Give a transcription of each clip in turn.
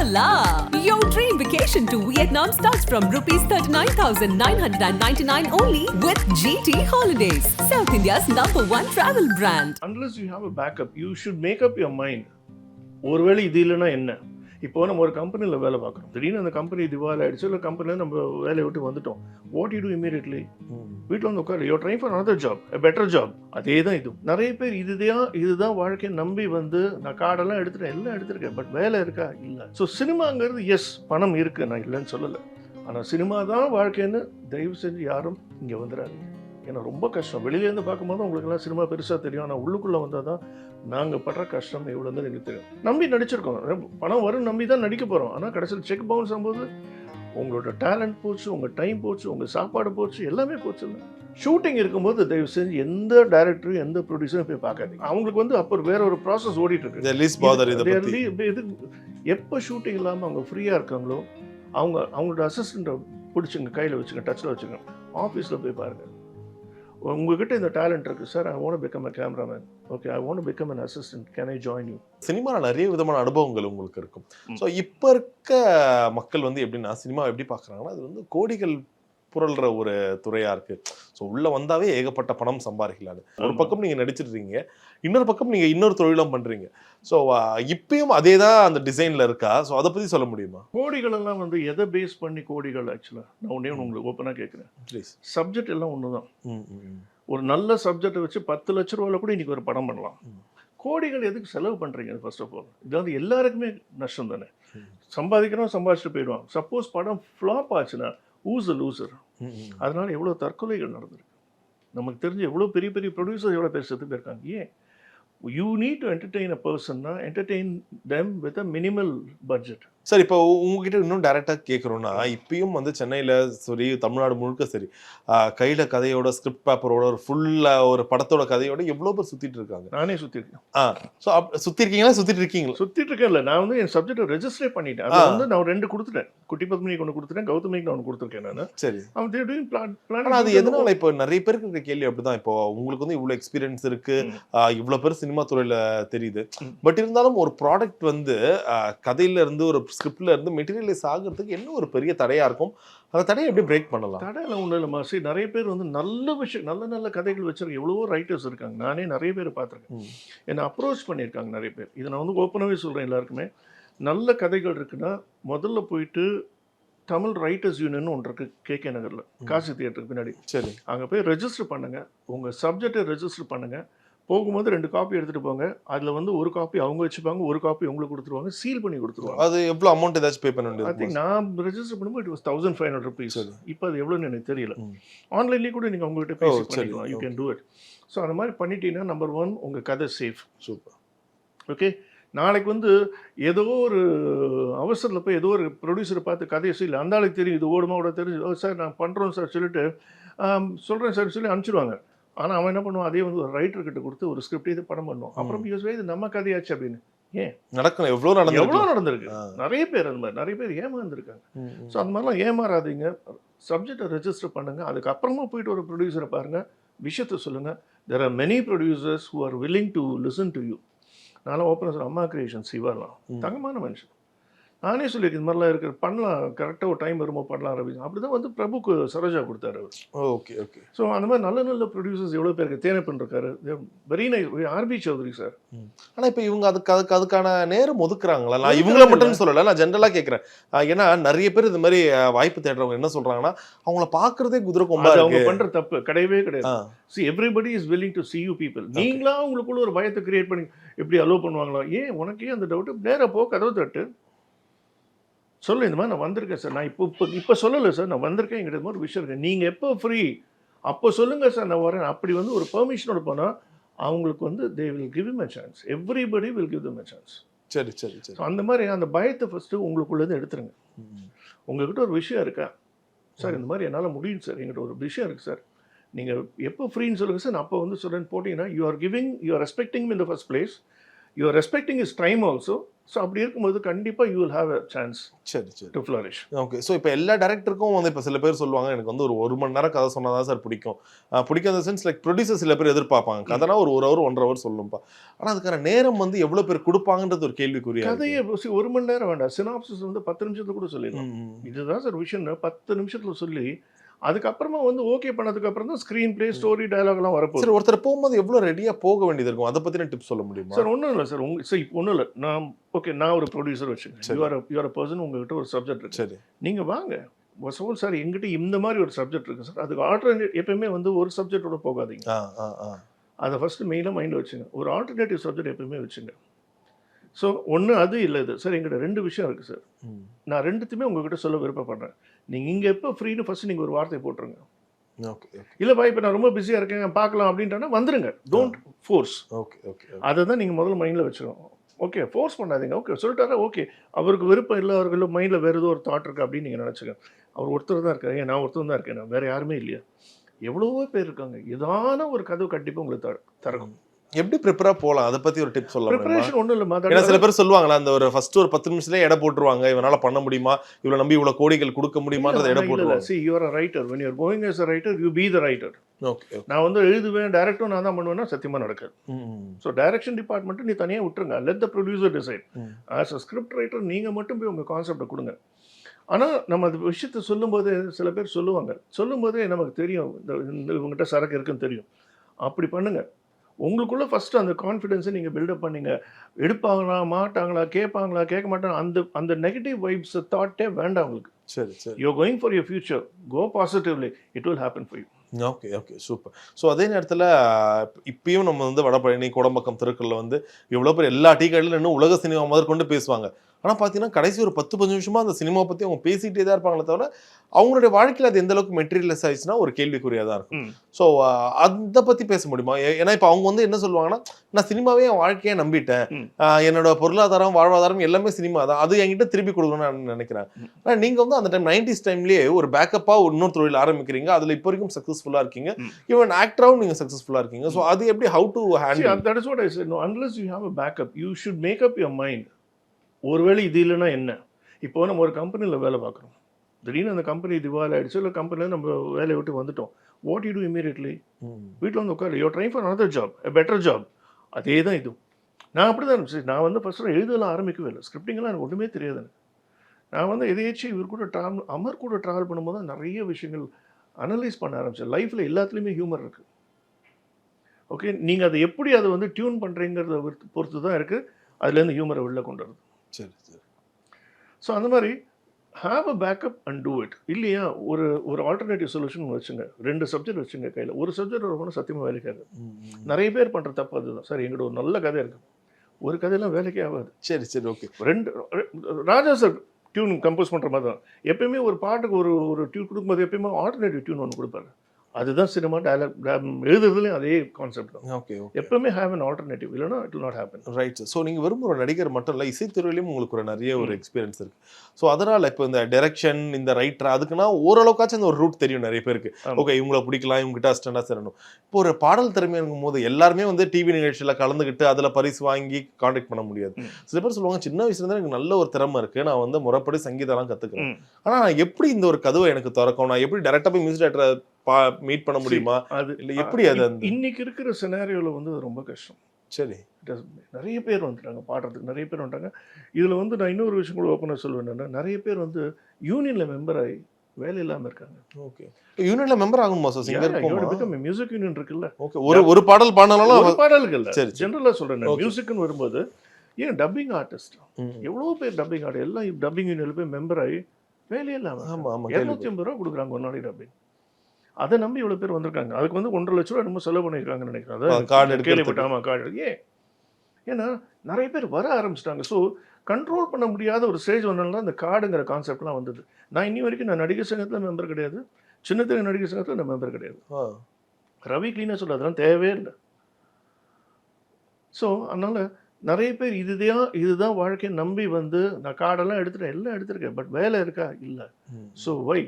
Voila! Your dream vacation to Vietnam starts from rupees 39,999 only with GT Holidays, South India's number one travel brand. Unless you have a backup you should make up your mind ஒருவேளை இது இல்லைன்னா என்ன இப்போ நம்ம ஒரு கம்பெனியில் வேலை பார்க்குறோம். திடீர்னு அந்த கம்பெனி திவால் ஆயிடுச்சு இல்லை கம்பெனியில் நம்ம வேலையை விட்டு வந்துட்டோம். வாட் யூ டூ இமீடியட்லி வீட்டில் வந்து உட்காரு. You try for another job better job அதே தான் இது. நிறைய பேர் இதுதான் இதுதான் வாழ்க்கையை நம்பி வந்து நான் கார்டெல்லாம் எடுத்துட்டேன் எல்லாம் எடுத்திருக்கேன். பட் வேலை இருக்கா? இல்லை. ஸோ சினிமாங்கிறது எஸ் பணம் இருக்கு. நான் இல்லைன்னு சொல்லலை. ஆனால் சினிமா தான் வாழ்க்கைன்னு தயவு செஞ்சு யாரும் இங்கே வந்துடாதீங்க ஏன்னா ரொம்ப கஷ்டம். வெளியிலேருந்து பார்க்கும்போது உங்களுக்கெல்லாம் சினிமா பெருசாக தெரியும். ஆனால் உள்ளுக்குள்ளே வந்தால் தான் நாங்கள் படுற கஷ்டம் எவ்வளோன்னு எனக்கு தெரியும். நம்பி நடிச்சிருக்கோம். பணம் வரும் நம்பி தான் நடிக்க போகிறோம் ஆனால் கடைசியில் செக் பவுன்ஸ் ஆகும்போது உங்களோட டேலண்ட் போச்சு உங்கள் டைம் போச்சு உங்கள் சாப்பாடு போச்சு எல்லாமே போச்சு. இல்லை ஷூட்டிங் இருக்கும்போது தயவு செஞ்சு எந்த டைரக்டரும் எந்த ப்ரொடியூசரும் போய் பார்க்காதீங்க. அவங்களுக்கு வந்து அப்போ வேற ஒரு ப்ராசஸ் ஓடிட்டு இருக்கு. இதை எப்போ ஷூட்டிங் இல்லாமல் அவங்க ஃப்ரீயாக இருக்காங்களோ அவங்க அவங்களோட அசிஸ்டண்ட்டை பிடிச்சிங்க கையில் வச்சுங்க டச்சில் வச்சுங்க ஆஃபீஸில் போய் பாருங்க. உங்ககிட்ட இந்த டேலண்ட் இருக்கு. Sir I want become a cameraman okay I want become an assistant can I join you சினிமாவில் நிறைய விதமான அனுபவங்கள் உங்களுக்கு இருக்கும். ஸோ இப்போ இருக்க மக்கள் வந்து எப்படின்னா சினிமா எப்படி பார்க்குறாங்கன்னா அது வந்து கோடிகள் புரள்ற ஒரு துறையா இருக்கு. ஸோ உள்ள வந்தாவே ஏகப்பட்ட பணம் சம்பாதிக்கலான்னு. ஒரு. பக்கம் நீங்க நடிச்சிருக்கீங்க இன்னொரு பக்கம் நீங்க இன்னொரு தொழிலும் பண்றீங்க. ஸோ இப்பயும் அதே தான் அந்த டிசைன்ல இருக்கா? ஸோ அதை பத்தி சொல்ல முடியுமா? கோடிகள் எல்லாம் வந்து எதை பேஸ் பண்ணி கோடிகள் ஆக்சுவலாக நான் ஒன்றே உங்களுக்கு ஓப்பனாக கேட்குறேன் ப்ளீஸ் சப்ஜெக்ட் எல்லாம் ஒன்று தான் ஒரு நல்ல சப்ஜெக்டை வச்சு பத்து லட்ச ரூபாயில் கூட இன்னைக்கு ஒரு படம் பண்ணலாம். கோடிகள் எதுக்கு செலவு பண்ணுறீங்க ஃபர்ஸ்ட் ஆஃப் ஆல் இது வந்து எல்லாருக்குமே நஷ்டம் தானே. சம்பாதிக்கிறோம் சம்பாதிச்சுட்டு போயிடுவான். சப்போஸ் படம் ஃப்ளாப் ஆச்சுன்னா ஊஸ் லூசர் அதனால எவ்வளோ தற்கொலைகள் நடந்திருக்கு? நமக்கு தெரிஞ்ச எவ்வளோ பெரிய பெரிய ப்ரொடியூசர் எவ்வளோ பேர் செத்து போயிருக்காங்க. ஏன்? You need to entertain a பர்சன்னா entertain them with a minimal budget sir இப்போ உங்ககிட்ட இன்னும் டைரக்டா கேட்குறோம்னா இப்பயும் வந்து சென்னையில சரி தமிழ்நாடு முழுக்க சரி கையில கதையோட ஸ்கிரிப்ட் பேப்பரோட ஒரு ஃபுல்லா ஒரு படத்தோட கதையோட எவ்வளவு பேர் சுத்திட்டு இருக்காங்க? நானே சுற்றிருக்கேன் ஸோ சுத்தி இருக்கீங்களா சுத்திட்டு இருக்கீங்களா சுற்றிட்டு இருக்கேன் இல்லை. நான் வந்து என் சப்ஜெக்டை ரெஜிஸ்டரே பண்ணிட்டேன். அது ஆ. வந்து நான் ரெண்டு கொடுத்துட்டேன். குட்டி பத்மினிக்கு ஒன்று கொடுத்துட்டேன். கௌதமிக்கு நான் ஒன்று கொடுத்துருக்கேன் நான். சரி. அவன் தேர் டூயிங் பிளான் ஆனா அது எதனால இப்போ நிறைய பேருக்கு இருக்க கேள்வி அப்படிதான். இப்போ உங்களுக்கு வந்து இவ்வளவு எக்ஸ்பீரியன்ஸ் இருக்கு. ம். ஆஹ் இவ்வளவு பேர் சினிமா துறையில தெரியுது. பட் இருந்தாலும் ஒரு ப்ராடக்ட் வந்து கதையில இருந்து ஒரு ஸ்கிரிப்ட்ல இருந்து மெட்டீரியலைஸ் ஆகுறதுக்கு என்ன ஒரு பெரிய தடையா இருக்கும்? அந்த தடையை எப்படி பிரேக் பண்ணலாம்? தடையில ஒன்றும் இல்லை மாசி நிறைய பேர் வந்து நல்ல விஷயம் நல்ல நல்ல கதைகள் வச்சிருக்க எவ்வளவோ ரைட்டர்ஸ் இருக்காங்க. நானே நிறைய பேர் பார்த்துருக்கேன். என்னை அப்ரோச் பண்ணியிருக்காங்க நிறைய பேர். இதை நான் வந்து ஓப்பனாகவே சொல்கிறேன் எல்லாருக்குமே. நல்ல கதைகள் இருக்குன்னா முதல்ல போயிட்டு தமிழ் ரைட்டர்ஸ் யூனியன் ஒன்று இருக்கு கே கே நகரில் காசி தியேட்டருக்கு பின்னாடி. சரி. அங்கே போய் ரெஜிஸ்டர் பண்ணுங்க. உங்கள் சப்ஜெக்டை ரெஜிஸ்டர் பண்ணுங்க. போகும்போது ரெண்டு காப்பி எடுத்துகிட்டு போங்க. அதில் வந்து ஒரு காப்பி அவங்க வச்சுப்பாங்க ஒரு காப்பி உங்களுக்கு கொடுத்துருவாங்க சீல் பண்ணி கொடுத்துருவாங்க. அது எவ்வளவு அமௌண்ட் ஏதாச்சும் பே பண்ண ஐ வேண்டியது திங்க் நான் ரெஜிஸ்டர் பண்ணும்போது it was thousand five hundred rupees சரி. இப்போ அது எவ்வளோன்னு எனக்கு தெரியல. ஆன்லைன்லேயே கூட நீங்கள் உங்கள்கிட்ட பேசி பண்ணிக்கலாம். You can do it so அந்த மாதிரி பண்ணிட்டீங்கன்னா நம்பர் ஒன் உங்கள் கதை சேஃப் சூப்பர் ஓகே நாளைக்கு வந்து ஏதோ ஒரு அவசரத்தில் போய் ஏதோ ஒரு ப்ரொடியூசரை பார்த்து கதையை சொல்லி அந்த ஆளுக்கு தெரியும் இது ஓடுமா ஓட தெரிஞ்சு சார் நான் பண்ணுறோம் சார் சொல்லிட்டு சொல்கிறேன் சார் சொல்லி அனுப்பிச்சிடுவாங்க ஆனால் அவன் என்ன பண்ணுவான்? அதே வந்து ஒரு ரைட்டர் கிட்ட கொடுத்து ஒரு ஸ்கிரிப்ட் இது படம் பண்ணுவோம் அப்புறம் யூஸ் இது நம்ம கதையாச்சு அப்படின்னு. நடக்கணும் எவ்வளவு நடந்து எவ்வளோ நடந்திருக்கு? நிறைய பேர் அந்த மாதிரி நிறைய பேர் ஏமாந்துருக்காங்க. ஸோ அந்த மாதிரிலாம் ஏமாறாதீங்க. சப்ஜெக்டை ரெஜிஸ்டர் பண்ணுங்கள் அதுக்கப்புறமா போயிட்டு ஒரு ப்ரொடியூசரை பாருங்கள் விஷயத்தை சொல்லுங்கள் there are many producers who are willing to listen to you நானும் ஓப்பன் அம்மா கிரியேஷன் சிவாலாம். தங்கமான மனுஷன். நானே சொல்லியிருக்கேன் இந்த மாதிரிலாம் இருக்கிற பண்ணலாம். கரெக்டாக ஒரு டைம் வருமோ பண்ணலாம் ரவி. அப்படி தான் வந்து பிரபுக்கு சரோஜா கொடுத்தாரு அவர். Okay okay. ஸோ அந்த மாதிரி நல்ல நல்ல ப்ரொடியூசர்ஸ் எவ்வளோ பேருக்கு தேனப்பன் இருக்காரு. Very nice RB Chaudhary sir ஆனா இப்ப இவங்க அதுக்கு அதுக்கு அதுக்கான நேரம் ஒதுக்குறாங்களா? நான் இவங்கள மட்டும் சொல்லல நான் ஜென்ரலா கேக்குறேன். ஆஹ் ஏன்னா நிறைய பேர் இந்த மாதிரி வாய்ப்பு தேடுறவங்க என்ன சொல்றாங்கன்னா அவங்கள பாக்குறதே குதிரை கொம்பா அவங்க இருக்கு. பண்ற தப்பு. கிடையவே கிடையாது. See everybody is willing to see you people. நீங்களா உங்களுக்குள்ள ஒரு பயத்தை கிரியேட் பண்ணி எப்படி அலோவ் பண்ணுவாங்களா? ஏன்? உனக்கே அந்த டவுட் நேரா போ கதவு தட்டு. சொல்லு இந்த மாதிரி நான் வந்திருக்கேன் சார். நான் இப்போ இப்போ இப்போ சொல்லலை சார். நான் வந்திருக்கேன் எங்கிட்ட ஒரு விஷயம் இருக்கு. நீங்கள் எப்போ ஃப்ரீ அப்போ சொல்லுங்க சார். நான் வரேன். அப்படி வந்து ஒரு பெர்மிஷனோட போனால் அவங்களுக்கு வந்து they will give him a chance everybody will give them a chance சரி சரி சரி. அந்த மாதிரி அந்த பயத்தை ஃபஸ்ட்டு உங்களுக்குள்ளேருந்து எடுத்துருங்க. உங்ககிட்ட ஒரு விஷயம் இருக்கா? சார் இந்த மாதிரி என்னால் முடியும் சார். எங்கிட்ட ஒரு விஷயம் இருக்குது சார். நீங்கள் எப்போ ஃப்ரீன்னு சொல்லுங்கள் சார். நான் அப்போ வந்து சொல்கிறேன் போட்டிங்கன்னா you are giving you are respecting in the first place you are respecting is time also so அப்படி இருக்கும்போது கண்டிப்பாக you will have a chance சரி சரி. டு ஃப்ளரிஷ் ஓகே ஸோ இப்போ எல்லா டேரக்டருக்கும் வந்து இப்போ சில பேர் சொல்லுவாங்க எனக்கு வந்து ஒரு ஒரு மணி நேரம் கதை சொன்னால் தான் சார் பிடிக்கும் பிடிக்காத சென்ஸ் லைக் ப்ரொடியூசர் சில பேர் எதிர்பார்ப்பாங்க. கதைனா ஒரு ஒரு ஹவர் ஒன்றரை ஹவர் சொல்லணும்ப்பா ஆனால் அதுக்கான நேரம் வந்து எவ்வளோ பேர் கொடுப்பாங்கன்றது ஒரு கேள்விக்குறியா இருக்கு. கதையை ஒரு மணி நேரம் வேண்டாம். சினாப்சிஸ் வந்து பத்து நிமிஷத்துல கூட சொல்லிடலாம். இதுதான் சார் விஷயம் பத்து நிமிஷத்துல சொல்லி அதுக்கப்புறமா வந்து ஓகே பண்ணதுக்கு அப்புறம் தான் ஸ்க்ரீன் பிளே ஸ்டோரி டயலாக்லாம் வரப்போகுது. சரி ஒருத்தர் போகும்போது எவ்வளோ ரெடியாக போக வேண்டியது இருக்கும்? அதை பற்றின டிப்ஸ் சொல்ல முடியுமா? சார் ஒன்றும் இல்லை சார். உங்க சார் இப்போ ஒன்றும் இல்லை. நான் ஓகே நான் ஒரு ப்ரொடியூசர் வச்சுக்கேன். யூஆர் யூஆர் பர்சன் உங்ககிட்ட ஒரு சப்ஜெக்ட் இருக்கு. சரி. நீங்கள் வாங்க. சோல் சார் எங்கிட்ட இந்த மாதிரி ஒரு சப்ஜெக்ட் இருக்கு சார். அதுக்கு ஆல்டர்னேட் எப்பயுமே வந்து ஒரு சப்ஜெக்டோட போகாதீங்க. ஆ ஆ ஆ. அதை ஃபர்ஸ்ட் மெயினாக மைண்டில் வச்சுங்க. ஒரு ஆல்டர்னேட்டிவ் சப்ஜெக்ட் எப்பயுமே வச்சுங்க. ஸோ ஒன்று அது இல்லை இது. சார் எங்கிட்ட ரெண்டு விஷயம் இருக்குது சார் நான் ரெண்டுத்தையுமே உங்ககிட்ட சொல்ல விருப்பப்படுறேன். நீங்கள் இங்கே எப்போ ஃப்ரீன்னு ஃபர்ஸ்ட் நீங்கள் ஒரு வார்த்தை போட்டுருங்க. ஓகே இல்லைப்பா இப்போ நான் ரொம்ப பிஸியாக இருக்கேன் பார்க்கலாம் அப்படின்ட்டா வந்துருங்க. டோன்ட் ஃபோர்ஸ் ஓகே ஓகே அதை தான் நீங்கள் முதல்ல மைண்டில் வச்சுக்கணும் ஓகே ஃபோர்ஸ் பண்ணாதீங்க. ஓகே சொல்லிட்டாரா? ஓகே அவருக்கு விருப்பம் இல்லை அவருக்கு மைண்டில் வேறு ஏதோ ஒரு தாட் இருக்கு அப்படின்னு நீங்கள் நினச்சிக்க அவர் ஒருத்தர் தான் இருக்காரு. ஏன் நான் ஒருத்தர் தான் இருக்கேன்? நான் வேறு யாருமே இல்லையா? எவ்வளவோ பேர் இருக்காங்க. ஏதான ஒரு கதவு கண்டிப்பாக உங்களுக்கு தர தரக்கும் எப்படி ப்ரிப்பரா போகலாம் அதை பத்தி ஒரு டிப் சொல்ல முடியுமா ப்ரிப்பரேஷன் ஒன்றும் ஏன்னா இல்லை சில பேர் சொல்லுவாங்களா அந்த ஒரு ஃபர்ஸ்ட் ஒரு பத்து நிமிஷத்துல எடை போட்டுருவாங்க. இவனால பண்ண முடியுமா? இவ்வளவு நம்பி இவ்வளவு கோடிகள் கொடுக்க முடியுமான்றத எடை போட்டுருவாங்க. See you're writer when you're going as writer you be the writer okay நான் வந்து எழுதுவேன் டேரக்டும் நான் தான் பண்ணுவேன்னா சத்தியமாக நடக்காது. ஸோ டைரக்ஷன் டிபார்ட்மெண்ட்டு நீ தனியாக விட்டுருங்க. Let the producer decide. As a script writer நீங்கள் மட்டும் போய் உங்கள் கான்செப்டை கொடுங்க. ஆனால் நம்ம அது விஷயத்தை சொல்லும்போது சில பேர் சொல்லுவாங்க. சொல்லும்போதே நமக்கு தெரியும். இந்த இந்த இவங்ககிட்ட சரக்கு இருக்குன்னு தெரியும். அப்படி பண்ணுங்க. உங்களுக்குள்ள ஃபர்ஸ்ட் அந்த கான்ஃபிடென்ஸை நீங்கள் பில்டப் பண்ணீங்க. எடுப்பாங்களா மாட்டாங்களா கேட்பாங்களா கேட்க மாட்டாங்க அந்த அந்த நெகட்டிவ் வைப்ஸ் தாட்டே வேண்டாம் உங்களுக்கு. சரி சரி. You going for your future go positively it will happen for you okay okay super so அதே நேரத்தில் இப்பயும் நம்ம வந்து வடபழனி கோடம்பாக்கம் தெருக்கல்ல வந்து இவ்வளோ பேர் எல்லா டீ கடையிலும் இன்னும் உலக சினிமா முதல் கொண்டு பேசுவாங்க. ஆனால் பார்த்தீங்கன்னா கடைசி ஒரு பத்து பதினஞ்சு நிமிஷமா அந்த சினிமா பற்றி அவங்க பேசிகிட்டே தான் இருப்பாங்களே தவிர அவங்களுடைய வாழ்க்கையில் அது எந்த அளவுக்கு மெட்டீரியலைஸ் ஆயிடுச்சுன்னா ஒரு கேள்விக்குறியாக தான் இருக்கும். ஸோ அதை பற்றி பேச முடியுமா? ஏன்னா இப்போ அவங்க வந்து என்ன சொல்லுவாங்கன்னா நான் சினிமாவே என் வாழ்க்கையை நம்பிட்டேன். என்னோட பொருளாதாரம் வாழ்வாதாரம் எல்லாமே சினிமா தான். அது என்கிட்ட திருப்பி கொடுக்கணும்னு நான் நினைக்கிறேன். ஆனால் நீங்கள் வந்து அந்த டைம் நைன்டிஸ் டைம்லேயே ஒரு பேக்கப்பாக இன்னொரு தொழில் ஆரம்பிக்கிறீங்க. அதில் இப்போ வரைக்கும் சக்ஸஸ்ஃபுல்லாக இருக்கீங்க. ஈவன் ஆக்டராகவும் நீங்கள் சக்ஸஸ்ஃபுல்லாக இருக்கீங்க. ஸோ அது எப்படி how to handle is what I said. No, unless you have a backup, you should make up your mind. ஒருவேளை இது இல்லைன்னா என்ன? இப்போ நம்ம ஒரு கம்பெனியில் வேலை பார்க்குறோம். திடீர்னு அந்த கம்பெனி திவால் ஆயிடுச்சு இல்லை கம்பெனியில் நம்ம வேலையை விட்டு வந்துட்டோம். வாட் யூ டூ இமீடியட்லி வீட்டில் வந்து உட்காரு. Your try for another job a better job அதே தான் இது நான் அப்படி தான் இருந்துச்சு. நான் வந்து ஃபஸ்ட்டு எழுதலாம் ஆரம்பிக்கவே இல்லை. ஸ்கிரிப்டிங்கெல்லாம் எனக்கு ஒன்றுமே தெரியாது எனக்கு. நான் வந்து எதையாச்சும் இவர் கூட ட்ராவல் அமர் கூட ட்ராவல் பண்ணும்போது தான் நிறைய விஷயங்கள் அனலைஸ் பண்ண ஆரம்பிச்சேன். லைஃப்பில் எல்லாத்துலேயுமே ஹியூமர் இருக்குது ஓகே நீங்கள் அதை எப்படி அதை வந்து டியூன் பண்ணுறீங்கிறத பொறுத்து தான் இருக்குது அதுலேருந்து ஹியூமரை வெளில கொண்டு வருது சரி சரி. ஸோ அந்த மாதிரி have a backup and do it இல்லையா? ஒரு ஒரு ஆல்டர்னேட்டிவ் சொல்யூஷன் வச்சுங்க. ரெண்டு சப்ஜெக்ட் வச்சுங்க கையில். ஒரு சப்ஜெக்ட் ரொம்ப சத்தியமாக வேலைக்காது நிறைய பேர் பண்ணுற தப்பு அதுதான். சார் எங்கிட்ட ஒரு நல்ல கதை இருக்கு. ஒரு கதையெல்லாம் வேலைக்கே ஆகாது. சரி சரி ஓகே. ரெண்டு ராஜா சார் டியூன் கம்போஸ் பண்ணுற மாதிரி தான். எப்பயுமே ஒரு பாட்டுக்கு ஒரு ஒரு டியூன் கொடுக்கும்போது எப்பயுமே ஆல்டர்னேட்டிவ் டியூன் ஒன்று கொடுப்பாரு. அதுதான் சினிமா டயலாக் எழுதுறதுலையும் அதே கான்செப்ட் தான். ஓகே ஓகே எப்பவுமே ஹேவ் அன் ஆல்டர்னேட்டிவ் இல்லைனா it not happen right so நீங்கள் வெறும் ஒரு நடிகர் மட்டும் இல்லை இசைத்துறையிலையும் உங்களுக்கு ஒரு நிறைய ஒரு எக்ஸ்பீரியன்ஸ் இருக்கு. ஸோ அதனால் இப்போ இந்த டைரக்ஷன் இந்த ரைட்டர் அதுக்குன்னா ஓரளவுக்காச்சும் அந்த ஒரு ரூட் தெரியும் நிறைய பேருக்கு. ஓகே இவங்கள பிடிக்கலாம் இவங்க கிட்ட அஸ்டண்டாக சேரணும். இப்போ ஒரு பாடல் திறமை இருக்கும் போது எல்லாருமே வந்து டிவி நிகழ்ச்சியில் கலந்துக்கிட்டு அதில் பரிசு வாங்கி காண்டாக்ட் பண்ண முடியாது. சில பேர் சொல்லுவாங்க சின்ன வயசுல இருந்து எனக்கு நல்ல ஒரு திறமை இருக்கு. நான் வந்து முறைப்படி சங்கீதம்லாம் கற்றுக்கிறேன். ஆனால் நான் எப்படி இந்த ஒரு கதவை எனக்கு திறக்கும் நான் எப்படி டேரெக்டாக போய் மியூசிக் டேரக்டரை பா மீட் பண்ண முடியுமா? அது இல்லை எப்படி அது இன்னைக்கு இருக்கிற சினாரியோவில் வந்து அது ரொம்ப கஷ்டம். சரி. நிறைய பேர் வந்துட்டாங்க பாடுறதுக்கு நிறைய பேர் வந்துட்டாங்க. இதில் வந்து நான் இன்னொரு விஷயம் கூட ஓப்பனாக சொல்லுவேன் என்னன்னா நிறைய பேர் வந்து யூனியனில் மெம்பர் ஆகி வேலை இல்லாமல் இருக்காங்க. ஓகே யூனியன்ல மெம்பர் ஆகணுமா சார் சிங்கர் மியூசிக் யூனியன் இருக்குல்ல. ஓகே ஒரு ஒரு பாடல் பாடினாலும் ஒரு பாடலுக்கு இல்லை. சரி. ஜென்ரலாக சொல்கிறேன். மியூசிக்னு வரும்போது ஏன் டப்பிங் ஆர்டிஸ்ட். எவ்வளோ பேர் டப்பிங் ஆர்டிஸ்ட் எல்லாம் டப்பிங் யூனியனில் போய் மெம்பர் ஆகி வேலையே இல்லாமல் ஆமா ஆமா இரநூத்தி ஐம்பது ரூபா கொடுக்குறாங்க ஒரு நாளைக்கு டப்பிங் அதை நம்பி இவ்வளோ பேர் வந்திருக்காங்க. அதுக்கு வந்து ஒன்றரை லட்ச ரூபா ரொம்ப செலவு பண்ணியிருக்காங்கன்னு நினைக்கிறேன். கேள்விப்பட்ட ஆமாம் கார்டு. ஏன் ஏன்னா நிறைய பேர் வர ஆரம்பிச்சிட்டாங்க. ஸோ கண்ட்ரோல் பண்ண முடியாத ஒரு ஸ்டேஜ் வந்தனால தான் இந்த கார்டுங்கிற கான்செப்ட்லாம் வந்தது. நான் இன்னி வரைக்கும் நான் நடிகர் சங்கத்தில் மெம்பர் கிடையாது. சின்ன திரை நடிகர் சங்கத்தில் நான் மெம்பர் கிடையாது. ரவி கிளீனாக சொல்ல அதெல்லாம் தேவையே இல்லை. ஸோ அதனால் நிறைய பேர் இதுதான் இதுதான் வாழ்க்கையை நம்பி வந்து நான் கார்டெல்லாம் எடுத்துட்டேன். எல்லாம் எடுத்திருக்கேன். பட் வேலை இருக்கா? இல்லை. ஸோ வை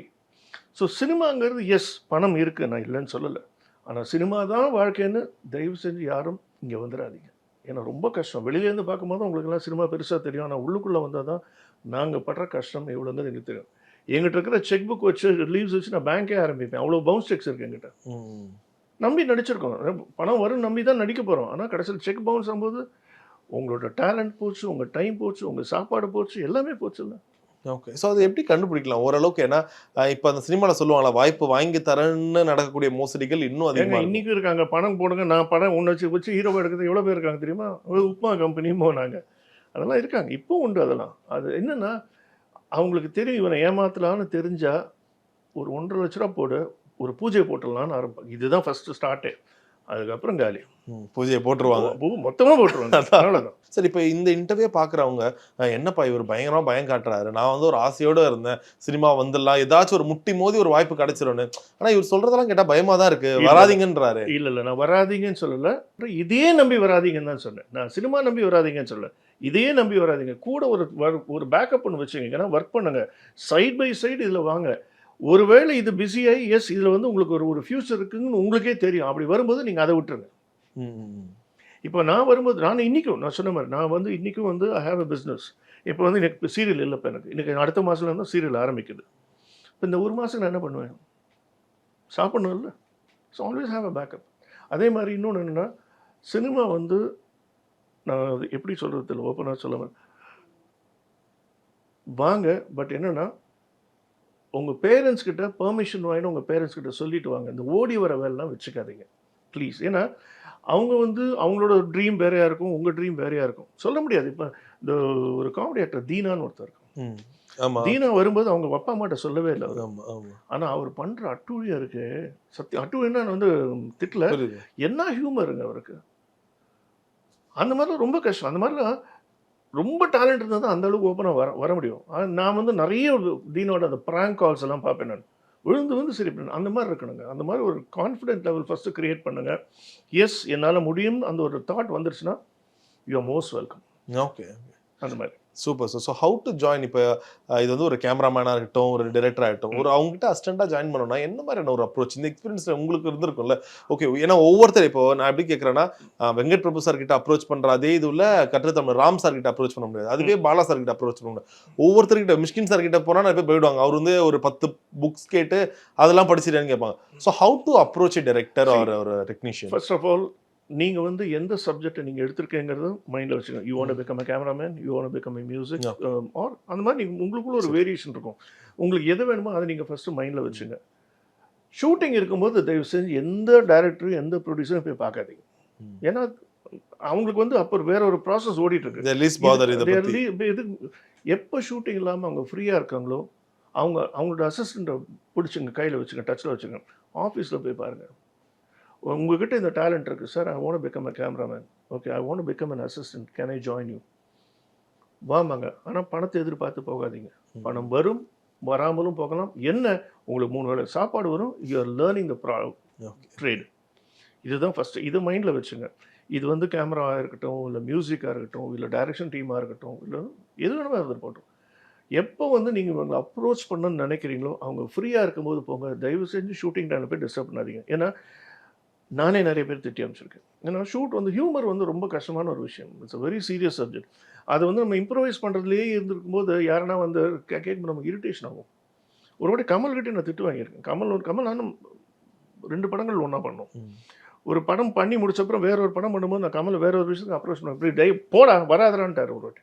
ஸோ சினிமாங்கிறது எஸ் பணம் இருக்குது நான் இல்லைன்னு சொல்லலை. ஆனால் சினிமா தான் வாழ்க்கைன்னு தயவு செஞ்சு யாரும் இங்கே வந்துடாதீங்க ஏன்னா ரொம்ப கஷ்டம். வெளியிலேருந்து பார்க்கும்போது உங்களுக்கெல்லாம் சினிமா பெருசாக தெரியும். ஆனால் உள்ளுக்குள்ளே வந்தால் தான் நாங்கள் படுற கஷ்டம் எவ்வளோங்கிறது எனக்கு தெரியும். எங்கிட்ட இருக்கிற செக் புக் வச்சு லீவ்ஸ் வச்சு நான் பேங்க்கே ஆரம்பிப்பேன். அவ்வளோ பவுன்ஸ் செக்ஸ் இருக்கு எங்கிட்ட. நம்பி நடிச்சிருக்கோம். பணம் வரும் நம்பி தான் நடிக்க போகிறோம் ஆனால் கடைசியில் செக் பவுன்ஸ் ஆகும்போது உங்களோட டேலண்ட் போச்சு உங்கள் டைம் போச்சு உங்கள் சாப்பாடு போச்சு எல்லாமே போச்சு இல்லை ஓகே ஸோ அது எப்படி கண்டுபிடிக்கலாம்? ஓரளவுக்கு ஏன்னா இப்ப அந்த சினிமால சொல்லுவாங்களா வாய்ப்பு வாங்கி தரேன்னு நடக்கக்கூடிய மோசடிகள் இன்னும் ஏங்க அதிகமா இருக்கும். இன்னைக்கு இருக்காங்க. பணம் போடுங்க. நான் பணம் ஒன்று வச்சு வச்சு ஹீரோ எடுக்கிறது எவ்வளோ பேர் இருக்காங்க தெரியுமா? உப்மா கம்பெனியும் போனாங்க. அதெல்லாம் இருக்காங்க. இப்போ உண்டு அதெல்லாம். அது என்னன்னா அவங்களுக்கு தெரியும் இவனை ஏமாத்தலான்னு தெரிஞ்சா ஒரு ஒன்றரை லட்ச ரூபா போடு ஒரு பூஜை போட்டுடலான்னு ஆரம்பிப்பாங்க இதுதான் ஃபர்ஸ்ட் ஸ்டார்ட்டே அதுக்கப்புறம் காலி. பூஜையை போட்டுருவாங்க. பூ- மொத்தமா போட்டுருவாங்க. சரி இப்போ இந்த இன்டர்வியூ பார்க்குறவங்க என்னப்பா இவர் பயங்கரமா பயம் காட்டுறாரு. நான் வந்து ஒரு ஆசையோட இருந்தேன். சினிமா வந்துடலாம். ஏதாச்சும் ஒரு முட்டி மோதி ஒரு வாய்ப்பு கிடைச்சிரும்னு. ஆனா இவர் சொல்றதெல்லாம் கேட்டா பயமா தான் இருக்கு. இல்ல. வராதீங்கன்றாரு. இல்ல இல்ல. நான் வராதீங்கன்னு சொல்லல. இதே நம்பி வராதீங்கன்னு தான் சொன்னேன். நான் சினிமா நம்பி வராதீங்கன்னு சொல்லல. இதே நம்பி வராதீங்க. கூட ஒரு ஒரு பேக்கப் ஒன்று வச்சுங்க ஒர்க் பண்ணுங்க. சைட் பை சைடு இதுல வாங்க. ஒருவேளை இது பிஸியாகி எஸ் இதுல வந்து உங்களுக்கு ஒரு ஒரு ஃபியூச்சர் இருக்குன்னு உங்களுக்கே தெரியும். அப்படி வரும்போது நீங்க அதை விட்டுருங்க. இப்போ நான் வரும்போது நான் இன்னைக்கும் நான் சொன்ன மாதிரி நான் வந்து இன்னைக்கும் வந்து ஐ ஹேவ் அ பிஸ்னஸ் இப்போ வந்து எனக்கு சீரியல் இல்லை இப்போ எனக்கு. இன்னைக்கு அடுத்த மாசத்துல இருந்து சீரியல் ஆரம்பிக்குது. இப்போ இந்த ஒரு மாதம் நான் என்ன பண்ணுவேன்? சாப்பிடணும் இல்லை so always have a backup அதே மாதிரி இன்னொன்று என்னென்னா சினிமா வந்து நான் எப்படி சொல்கிறது இல்லை ஓப்பனாக சொல்ல வாங்க பட் என்னென்னா உங்கள் பேரண்ட்ஸ் கிட்ட பெர்மிஷன் வாங்கிட்டு உங்கள் பேரண்ட்ஸ் கிட்ட சொல்லிட்டு வாங்க. இந்த ஓடி வர வேலைலாம் வச்சுக்காதீங்க. ப்ளீஸ் ஏன்னா அவங்க வந்து அவங்களோட ட்ரீம் வேறையாக இருக்கும் உங்கள் ட்ரீம் வேறையாக இருக்கும். சொல்ல முடியாது. இப்போ இந்த ஒரு காமெடி ஆக்டர் தீனான்னு ஒருத்தர் இருக்கும் தீனா வரும்போது அவங்க அப்பா அம்மாட்ட சொல்லவே இல்லை ஆனால் அவர் பண்ணுற அட்டூழியம் இருக்கு. சத்தியம் அட்டூழியம்னா வந்து திட்டல. என்ன ஹியூமருங்க அவருக்கு? அந்த மாதிரிலாம் ரொம்ப கஷ்டம். அந்த மாதிரிலாம் ரொம்ப டேலண்ட் இருந்தால் தான் அந்த அளவுக்கு ஓப்பனாக வர வர முடியும். நான் வந்து நிறைய தீனோட அந்த ப்ராங்க் கால்ஸ் எல்லாம் பார்ப்பேன் நான். விழுந்து வந்து சரி பண்ணு அந்த மாதிரி இருக்கணுங்க. அந்த மாதிரி ஒரு கான்ஃபிடென்ட் லெவல் ஃபஸ்ட்டு கிரியேட் பண்ணுங்க. எஸ் என்னால் முடியும். அந்த ஒரு தாட் வந்துருச்சுன்னா you are most welcome okay அந்த மாதிரி. Super sir so how to join இப்போ இது வந்து ஒரு கேமராமேனாக இருக்கட்டும் ஒரு டிரெக்டராக இருக்கட்டும் ஒரு அவங்ககிட்ட அசிஸ்டண்டாக ஜாயின் பண்ணணும்னா என்ன மாதிரியான ஒரு அப்ரோச் இந்த எக்ஸ்பீரியன்ஸில் உங்களுக்கு இருந்திருக்கும்ல? ஓகே ஏன்னா ஒவ்வொருத்தர் இப்போ நான் எப்படி கேட்குறேன்னா வெங்கட் பிரபு சார் கிட்ட அப்ரோச் பண்ணுற அதே இதுல கட்டுத்தமிழ் ராம் சார் கிட்ட அப்ரோச் பண்ண முடியாது. அதுவே பாலா சார் கிட்ட அப்ரோச் பண்ண முடியாது. ஒவ்வொருத்தர்கிட்ட மிஷ்கின் சார் கிட்ட போனால் நிறைய பேர் போயிடுவாங்க. அவர் வந்து ஒரு பத்து புக்ஸ் கேட்டு அதெல்லாம் படிச்சிட்டேன்னு கேட்பாங்க. So how to approach director or ஒரு டெக்னீஷியன் ஃபர்ஸ்ட் ஆஃப் ஆல் நீங்கள் வந்து எந்த சப்ஜெக்டை நீங்கள் எடுத்திருக்கீங்கிறது மைண்டில் வச்சுக்கோங்க. You want become a cameraman you want become a music or அந்த மாதிரி நீங்கள் உங்களுக்குள்ள ஒரு வேரியேஷன் இருக்கும். உங்களுக்கு எது வேணுமோ அதை நீங்கள் ஃபஸ்ட்டு மைண்டில் வச்சுங்க. ஷூட்டிங் இருக்கும்போது தயவு செஞ்சு எந்த டைரக்டரும் எந்த ப்ரொடியூசரும் போய் பார்க்காதீங்க. ஏன்னா அவங்களுக்கு வந்து அப்போ வேற ஒரு ப்ராசஸ் ஓடிட்டு இருக்கு இது எப்போ ஷூட்டிங் இல்லாமல் அவங்க ஃப்ரீயாக இருக்காங்களோ அவங்க அவங்களோட அசிஸ்டண்ட்டை பிடிச்சிங்க கையில் வச்சுங்க டச்சில் வச்சுங்க ஆஃபீஸில் போய் பாருங்கள் உங்ககிட்ட இந்த டேலண்ட் இருக்குது sir I want become a cameraman okay I want become an assistant can I join you வாமாங்க ஆனால் பணத்தை எதிர்பார்த்து போகாதீங்க. பணம் வரும் வராமலும் போகலாம். என்ன? உங்களுக்கு மூணு வேளை சாப்பாடு வரும். யூ ஆர் லேர்னிங் த ப்ரா. ட்ரேடு இதுதான் ஃபஸ்ட்டு இது மைண்டில் வச்சுங்க. இது வந்து கேமராவாக இருக்கட்டும் இல்லை மியூசிக்காக இருக்கட்டும் இல்லை டைரக்ஷன் டீமாக இருக்கட்டும் இல்லை எது வேணுமோ அது போட்டோம் எப்போ வந்து நீங்கள் இவங்களை அப்ரோச் பண்ணணும்னு நினைக்கிறீங்களோ அவங்க ஃப்ரீயாக இருக்கும்போது போங்க. தயவு செஞ்சு ஷூட்டிங் டைமில் போய் டிஸ்டர்ப் பண்ணாதீங்க. ஏன்னா நானே நிறைய பேர் திட்டி அமைச்சிருக்கேன் ஏன்னா ஷூட் வந்து ஹியூமர் வந்து ரொம்ப கஷ்டமான ஒரு விஷயம். It's a very serious subject அது வந்து நம்ம இம்ப்ரவைஸ் பண்ணுறதுலேயே இருந்திருக்கும் போது யாருன்னா வந்து கே- கேட்கும்போது நமக்கு இரிட்டேஷன் ஆகும். ஒரு வாட்டி கமல்கிட்ட நான் திட்டு வாங்கியிருக்கேன். கமல் ஒரு கமல் நானும் ரெண்டு படங்கள் ஒன்றா பண்ணோம். ஒரு படம் பண்ணி முடிச்சப்புறம் வேற ஒரு படம் பண்ணும்போது நான் கமல் வேற ஒரு விஷயத்துக்கு அப்ரோச் பண்ணேன். இப்படி டே போடா வராதரான்ட்டார் ஒரு வாட்டி.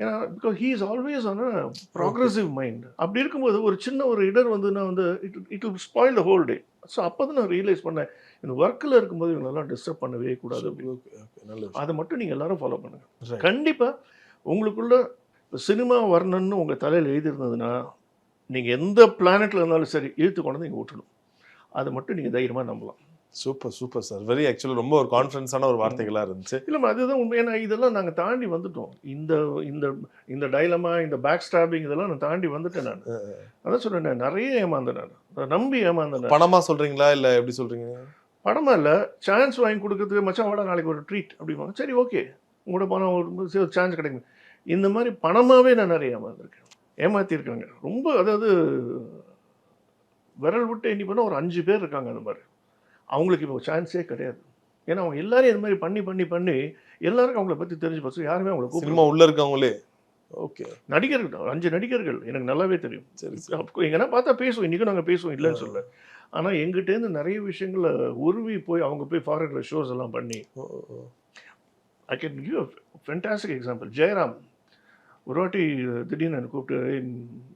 ஏன்னா because he is always on a progressive mind அப்படி இருக்கும்போது ஒரு சின்ன ஒரு இடர் வந்துன்னா வந்து it it will spoil the whole day so அப்போ தான் நான் ரியலைஸ் பண்ணேன் இந்த ஒர்க்கில் இருக்கும்போது இவங்களெல்லாம் டிஸ்டர்ப் பண்ணவே கூடாது. அப்படின்னு. அதை மட்டும் நீங்கள் எல்லாரும் ஃபாலோ பண்ணுங்க. Right. கண்டிப்பாக உங்களுக்குள்ள சினிமா வரணும்னு உங்கள் தலையில் எழுதியிருந்ததுன்னா நீங்கள் எந்த பிளானெட்டில் இருந்தாலும் சரி இழுத்து கொண்டு நீங்கள் விட்டணும் அதை மட்டும் நீங்கள் தைரியமாக நம்பலாம். Super super sir very actually ரொம்ப ஒரு கான்ஃபிடன்ஸான ஒரு வார்த்தைகளா இருந்துச்சு. இல்லைம்மா அதுதான் உண்மை. ஏன்னா இதெல்லாம் நாங்கள் தாண்டி வந்துட்டோம். இந்த இந்த இந்த டைலமா இந்த பேக் ஸ்டாபிங் இதெல்லாம் நான் தாண்டி வந்துட்டேன் நான். அதான் சொல்றேன் நிறைய ஏமாந்தேன் நான். நம்பி ஏமாந்தேன் நான். பணமா சொல்றீங்களா? இல்ல எப்படி சொல்றீங்க? படமா இல்லை சான்ஸ் வாங்கி கொடுக்கறதுக்கு மச்சான் வாடா நாளைக்கு ஒரு ட்ரீட் அப்படிம்பாங்க. சரி ஓகே உங்களோட பணம் ஒரு சான்ஸ் கிடைக்கும். இந்த மாதிரி பணமாகவே நான் நிறைய ஏமாந்துருக்கேன் ஏமாற்றிருக்காங்க ரொம்ப அதாவது விரல் விட்டு எண்ணி பண்ணால் ஒரு அஞ்சு பேர் இருக்காங்க அந்த மாதிரி. அவங்களுக்கு இப்போ சான்ஸே கிடையாது. ஏன்னா அவங்க எல்லாரையும் இந்த மாதிரி பண்ணி பண்ணி பண்ணி எல்லாருக்கும் அவங்கள பற்றி தெரிஞ்சு பசங்க யாருமே அவங்கள சினிமா உள்ளே உள்ள இருக்கவங்களே. ஓகே. நடிகர்கள் அஞ்சு நடிகர்கள் எனக்கு நல்லாவே தெரியும். சரி எங்கன்னா பார்த்தா பேசுவோம் இன்றைக்கும் நாங்கள் பேசுவோம் இல்லைன்னு. சொல்ல. ஆனால் எங்கிட்டேருந்து நிறைய விஷயங்களை உருவி போய் அவங்க போய் ஃபாரினில் ஷோஸ் எல்லாம் பண்ணி I can give fantastic example Jayaram ஒரு வாட்டி திடீர்னு எனக்கு கூப்பிட்டு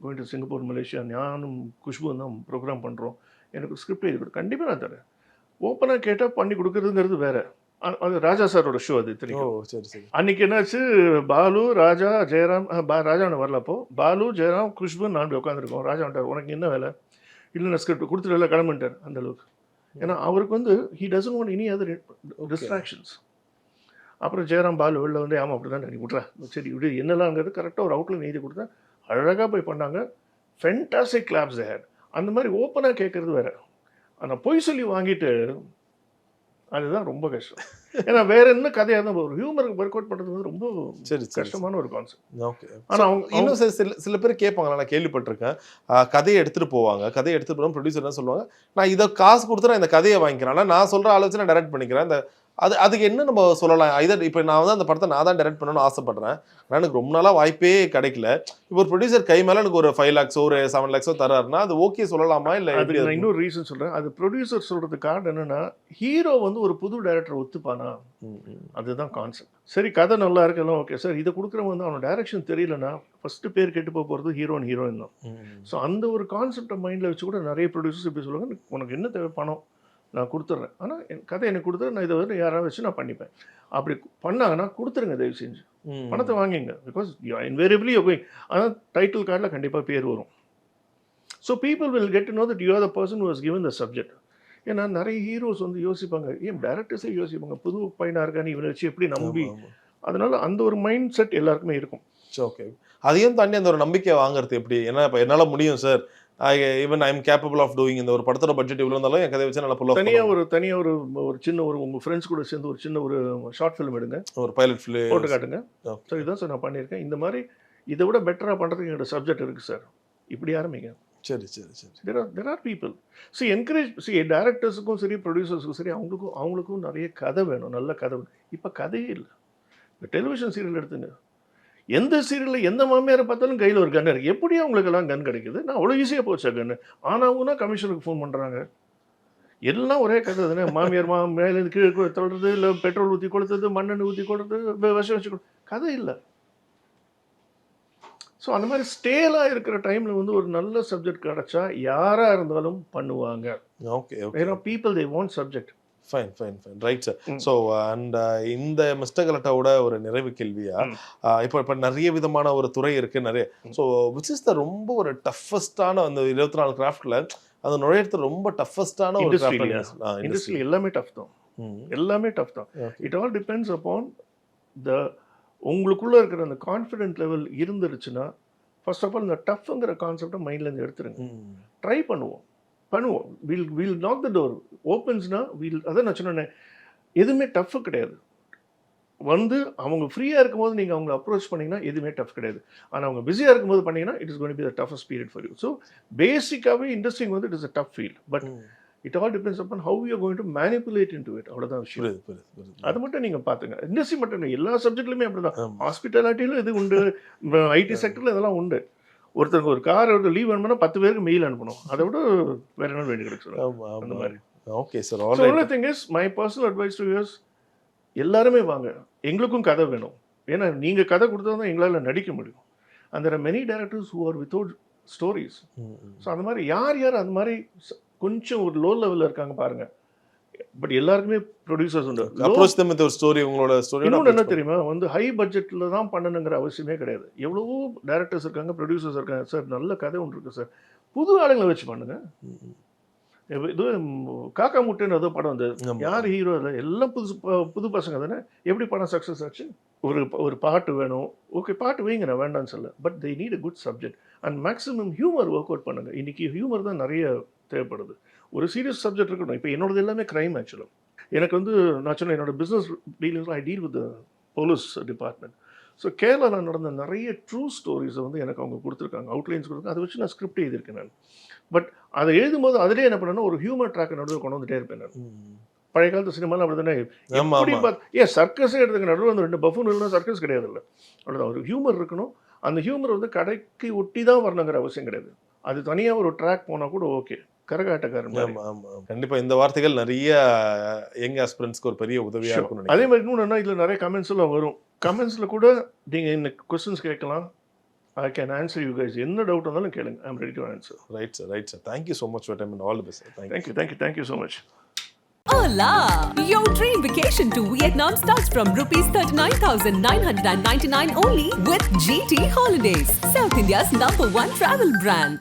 கோயிங் டு சிங்கப்பூர் மலேசியா நானும் குஷ்பு தான் ப்ரோக்ராம் பண்ணுறோம் எனக்கு ஸ்கிரிப்ட் எழுதி கண்டிப்பாக நான் தரேன். ஓப்பனாக கேட்டால் பண்ணி கொடுக்குறதுங்கிறது வேற. அது ராஜா சாரோட ஷோ அது ஓ தெரியும் சரி சரி. அன்னைக்கு என்னாச்சு பாலு ராஜா ஜெயராம் அஹ், பா ராஜா ஒன்று வரல அப்போ பாலு ஜெயராம் குஷ்பு நான் உட்காந்துருக்கோம் ராஜா வந்துட்டார் உனக்கு என்ன வேலை? இல்லை நான் ஸ்கிரிப்ட் கொடுத்துட்டு கிளம்பிட்டார். அந்த அளவுக்கு. ஏன்னா அவருக்கு வந்து he doesn't want any other distractions அப்புறம் ஜெயராம் பாலு வெளில வந்து ஆமாம் அப்படி தான் நீ விட்றா. சரி இப்படி என்னலாங்கிறது கரெக்டாக ஒரு அவுட்லைன் எழுதி கொடுத்தா அழகாக போய் பண்ணாங்க. ஃபென்டாஸ்டிக் கிளாப்ஸ் ஹேட் அந்த மாதிரி ஓப்பனாக கேட்குறது வேற. ஆனால் பொய் சொல்லி வாங்கிட்டு அதுதான் ரொம்ப கஷ்டம். ஏன்னா வேற என்ன கதையாக தான் ஒரு ஹியூமருக்கு ஒர்க் அவுட் பண்ணுறது வந்து ரொம்ப சரி கஷ்டமான ஒரு கான்செப்ட் ஓகே. ஆனால் அவங்க இன்னும் சில சில சில பேர் கேட்பாங்க நான் கேள்விப்பட்டிருக்கேன். கதையை எடுத்துட்டு போவாங்க. கதையை எடுத்துட்டு போகிறோம் ப்ரொடியூசர் என்ன சொல்லுவாங்க நான் இதை காசு கொடுத்து நான் இந்த கதையை வாங்கிக்கிறேன். ஆனா நான் சொல்ற ஆலோசனை நான் டைரக்ட் பண்ணிக்கிறேன். இந்த அது அதுக்கு என்ன நம்ம சொல்லலாம்? இதை இப்போ நான் வந்து அந்த படத்தை நான் தான் டைரக்ட் பண்ணணும்னு ஆசைப்படுறேன். ஆனால் எனக்கு ரொம்ப நாளா வாய்ப்பே கிடைக்கல. இப்போ ஒரு ப்ரொடியூசர் கை மேல எனக்கு ஒரு ஃபைவ் லேக்ஸோ ஒரு செவன் லேக்ஸோ தராருன்னா அது ஓகே சொல்லலாமா இல்லை எப்படி நான்? இன்னொரு ரீசன் சொல்றேன். அது ப்ரொடியூசர் சொல்றது காரணம் என்னன்னா ஹீரோ வந்து ஒரு புது டைரக்டர் ஒத்துப்பானா. அதுதான் கான்செப்ட் சரி கதை நல்லா இருக்கலாம் ஓகே சார் இதை கொடுக்குறவங்க வந்து அவன் டைரக்ஷன் தெரியலனா ஃபர்ஸ்ட் பேர் கெட்டு போக போகிறது ஹீரோயின் ஹீரோயின் தான். ஸோ அந்த ஒரு கான்செப்டை மைண்டில் வச்சு கூட நிறைய ப்ரொடியூசர்ஸ் இப்படி சொல்லுவாங்க. உனக்கு என்ன தேவை பணம்? நான் கொடுத்துட்றேன். ஆனால் என் கதை எனக்கு கொடுத்துரு நான் இதை வந்து யாராவது வச்சு நான் பண்ணிப்பேன். அப்படி பண்ணாங்கன்னா கொடுத்துருங்க தயவு செஞ்சு. பணத்தை வாங்கிங்க. பிகாஸ் இன்வேரியபிளி போய் ஆனால் டைட்டில் கார்டில் கண்டிப்பாக பேர் வரும். So people will get know that you are the person was given the subject ஏன்னா நிறைய ஹீரோஸ் வந்து யோசிப்பாங்க. ஏன் டேரக்டர்ஸே யோசிப்பாங்க? புது பையனாக இருக்கான்னு இவனை வச்சு எப்படி நம்பி. அதனால அந்த ஒரு மைண்ட் செட் எல்லாருக்குமே இருக்கும். ஓகே அதையும் தாண்டி அந்த ஒரு நம்பிக்கையை வாங்குறது எப்படி? ஏன்னா இப்போ என்னால் முடியும் sir even I am capable of doing இந்த ஒரு படத்தோட பட்ஜெட் இவ்வளோ இருந்தாலும் என் கதை வச்சு நல்லா புள்ள தனியாக ஒரு தனியாக ஒரு ஒரு சின்ன ஒரு உங்கள் ஃப்ரெண்ட்ஸ் கூட சேர்ந்து ஒரு சின்ன ஒரு ஷார்ட் ஃபிலிம் எடுங்க. ஒரு பைலட் ஃபில் போட்டு காட்டுங்க. ஸோ இதுதான் சார் நான் பண்ணியிருக்கேன். இந்த மாதிரி இதை விட பெட்டராக பண்ணுறதுக்கு எங்களோட சப்ஜெக்ட் இருக்குது சார் இப்படி ஆரம்பிங்க. சரி சரி சரி. There are there are people see encourage see டேரக்டர்ஸுக்கும் சரி ப்ரொடியூசர்ஸுக்கும் சரி அவங்களுக்கும் அவங்களுக்கும் நிறைய கதை வேணும். நல்ல கதை வேணும். இப்போ கதையே இல்லை. இந்த டெலிவிஷன் சீரியல் எடுத்துங்க. எந்த சீரியலில் எந்த மாமியாரை பார்த்தாலும் கையில் ஒரு கன் இருக்கு. எப்படி அவங்களுக்கெல்லாம் கன் கிடைக்குது? நான் அவ்வளோ ஈஸியாக போச்சா கன்று ஆனாவுன்னா கமிஷனுக்கு ஃபோன் பண்ணுறாங்க எல்லாம் ஒரே கதை தானே. மாமியார் மா மேலேருந்து கீழே தள்ளுறது இல்லை பெட்ரோல் ஊற்றி கொடுத்தது மண்ணெண்ணெய் ஊற்றி கொடுத்தது வெ- விஷம் வச்சு கதை இல்லை. ஸோ அந்த மாதிரி ஸ்டேலாக இருக்கிற டைமில் வந்து ஒரு நல்ல சப்ஜெக்ட் கிடைச்சா யாராக இருந்தாலும் பண்ணுவாங்க. Okay okay. ஏன்னா people they want subject fine fine fine right sir. So and இந்த மிஸ்டர் கலட்டாவோட ஒரு நிறைவு கேள்வியா. இப்போ இப்போ நிறைய விதமான ஒரு துறை இருக்கு நிறைய. ஸோ விச் இஸ் த ரொம்ப ஒரு டஃபஸ்டான அந்த இருபத்தி நாலு கிராஃப்ட்ல அந்த நுழையிறது ரொம்ப டஃபஸ்டான ஒரு? இண்டஸ்ட்ரி இண்டஸ்ட்ரி எல்லாமே டஃப் தான். எல்லாமே டஃப் தான். It all depends upon the உங்களுக்குள்ளே இருக்கிற அந்த கான்ஃபிடென்ட் லெவல் இருந்துருச்சுன்னா ஃபர்ஸ்ட் ஆஃப் ஆல் இந்த டஃப்ங்கிற கான்செப்டை மைண்ட்லேருந்து எடுத்துருங்க. ட்ரை பண்ணுவோம். பண்ணுவோம். Will will knock the door ஓப்பன்ஸ்னா will அதான் நான் சொன்னேன் எதுவுமே டஃப் கிடையாது. வந்து அவங்க ஃப்ரீயாக இருக்கும்போது நீங்கள் அவங்களை அப்ரோச் பண்ணீங்கன்னா எதுவுமே டஃப் கிடையாது. ஆனால் அவங்க பிஸியாக இருக்கும்போது பண்ணீங்கன்னா it is gonna be the toughest period for you so பேசிக்காகவே இண்டஸ்ட்ரி வந்து it is a tough field but it all depends upon how you going to manipulate into it அவ்வளோதான் விஷயம். அது மட்டும் நீங்கள் பார்த்துங்க இண்டஸ்ட்ரி மட்டும் இல்லை எல்லா சப்ஜெக்ட்லையுமே அப்படிதான். ஆமா. ஹாஸ்பிட்டாலிட்டியிலும் இது உண்டு. ஐடி செக்டரில் இதெல்லாம் உண்டு. ஒருத்தருக்கு ஒரு கார் ஒரு லீவ் வேணும்னா பத்து பேருக்கு மெயில் அனுப்பணும். அதை விட வேற என்ன வேண்டி ஆமா, அந்த. மாதிரி. Okay sir only thing is my personal advice to use எல்லாருமே வாங்க. எங்களுக்கும் கதை வேணும். ஏன்னா நீங்கள் கதை கொடுத்தா தான் எங்களால் நடிக்க முடியும். அந்த many directors who are without stories so அந்த மாதிரி யார் யார் அந்த மாதிரி கொஞ்சம் ஒரு லோ லெவலில் இருக்காங்க பாருங்க. பட் எல்லாருக்குமே ப்ரொடியூசர்ஸ் உண்டு. அப்ரோச் தம் ஒரு ஸ்டோரி உங்களோட இன்னொன்று என்ன ஸ்டோரி தெரியுமா? வந்து ஹை பட்ஜெட்டில் தான் பண்ணணுங்கிற அவசியமே கிடையாது. எவ்வளவோ டேரக்டர்ஸ் இருக்காங்க ப்ரொடியூசர்ஸ் இருக்காங்க. சார் நல்ல கதை ஒன்று இருக்கு சார் புது ஆளுங்களை வச்சு பண்ணுங்க. இது காக்கா முட்டைன்னு ஏதோ படம் வந்தது. யார் ஹீரோ இல்லை? எல்லாம் புதுசு புது பசங்க தானே? எப்படி படம் சக்ஸஸ் ஆச்சு? ஒரு ஒரு பாட்டு வேணும். ஓகே பாட்டு வைங்க நான் வேண்டாம்னு சொல்ல but they need a good subject and maximum humour work out பண்ணுங்க. இன்னைக்கு ஹியூமர் தான் நிறைய தேவைப்படுது. ஒரு சீரியஸ் சப்ஜெக்ட் இருக்கணும். இப்போ என்னோடது எல்லாமே க்ரைம் ஆக்சுவலாக எனக்கு வந்து நான் சொன்னேன் என்னோட business dealings I deal with police department so கேரளாவில் நடந்த நிறைய ட்ரூ ஸ்டோரிஸை வந்து எனக்கு அவங்க கொடுத்துருக்காங்க. அவுட்லைன்ஸ் கொடுத்துருக்காங்க. அதை வச்சு நான் ஸ்கிரிப்ட் எழுதியிருக்கேன் நான். பட் அதை எழுதும்போது அதிலே என்ன பண்ணேன்னா ஒரு ஹியூமர் ட்ராக் நடுவில் கொண்டு வந்துட்டே இருப்பேன் நான். பழைய காலத்து சினிமாலாம் அப்படி தானே எப்படி பார்த்து ஏன் சர்க்கஸே எடுத்துக்க நடுவில் அந்த ரெண்டு பஃபூன் இல்லைனா சர்க்கஸ் கிடையாது இல்லை. அவ்வளோதான் ஒரு ஹியூமர் இருக்கணும். அந்த ஹியூமர் வந்து கடைக்கு ஒட்டி தான் வரணுங்கிற அவசியம் கிடையாது. அது தனியாக ஒரு ட்ராக் போனால் கூட ஓகே கரகாட்டக்காரன். கண்டிப்பா இந்த வார்த்தைகள் நிறைய யங் ஆஸ்பிரன்ஸ்க்கு ஒரு பெரிய உதவியா Sure. இருக்கும்னு அதே மாதிரி இன்னொன்று இதில் நிறைய கமெண்ட்ஸ் எல்லாம் வரும். கமெண்ட்ஸில் கூட நீங்கள் இந்த கொஸ்டின்ஸ் கேட்கலாம். I can answer you guys என்ன டவுட் இருந்தாலும் கேளுங்க. I am ready to answer right sir right sir thank you so much for time and all best thank you thank you thank you thank you so much Hola! Your dream vacation to Vietnam starts from rupees 39,999 only with GT Holidays, South India's number one travel brand.